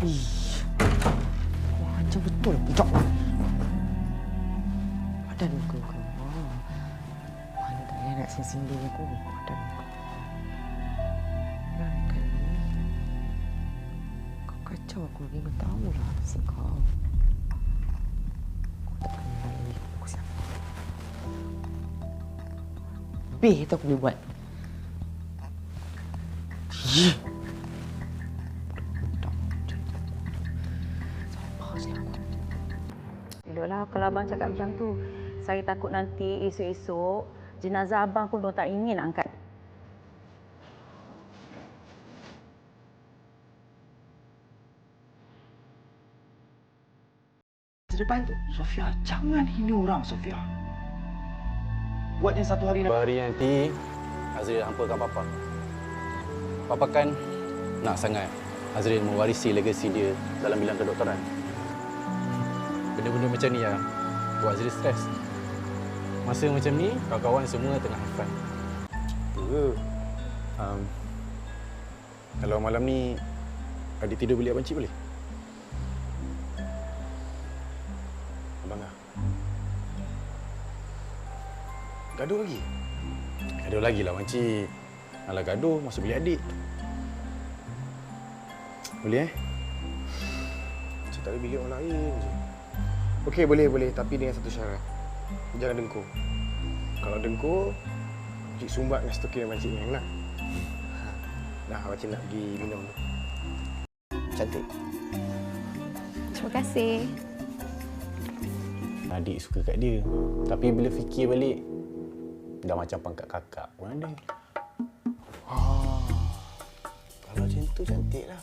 Ih. Macam betul. Pijak. Badan muka kau. Mana tak nak sindir aku. Badan muka. Ni. Kau kacau aku lima tahun lah nasib kau. Kau tak kenal lagi aku siapa. Lebih tu aku boleh buat. Ih. Eloklah kalau abang cakap macam tu. Saya takut nanti esok-esok jenazah abang pun tak ingin nak angkat. Depan tu. Sofia, jangan hina orang, Sofia. Buat yang satu hari Beberapa hari nanti, Azril hampakan Papa. Papa kan nak sangat Azril mewarisi legasi dia dalam bidang kedokteran. Benda-benda macam ni yang buat Azril stres. Masa macam ni, kawan-kawan semua tengah have fun. Um, kalau malam ni adik tidur bilik Abang Cik boleh? Abang ah. Gaduh lagi? Gaduh lagi lah makcik. Alah gaduh masuk bilik adik. Boleh eh? Cik tak ada bilik orang lain je. Okey, boleh, boleh. Tapi dengan satu syarat. Jangan dengkur. Kalau dengkur, Cik sumbat dengan stokin Makcik Yang lah. Ha. Dah, Makcik nak pergi minum tu. Cantik. Terima kasih. Adik suka kat dia. Tapi bila fikir balik, dah macam pangkat kakak pun ada. Ah, kalau macam tu cantik lah.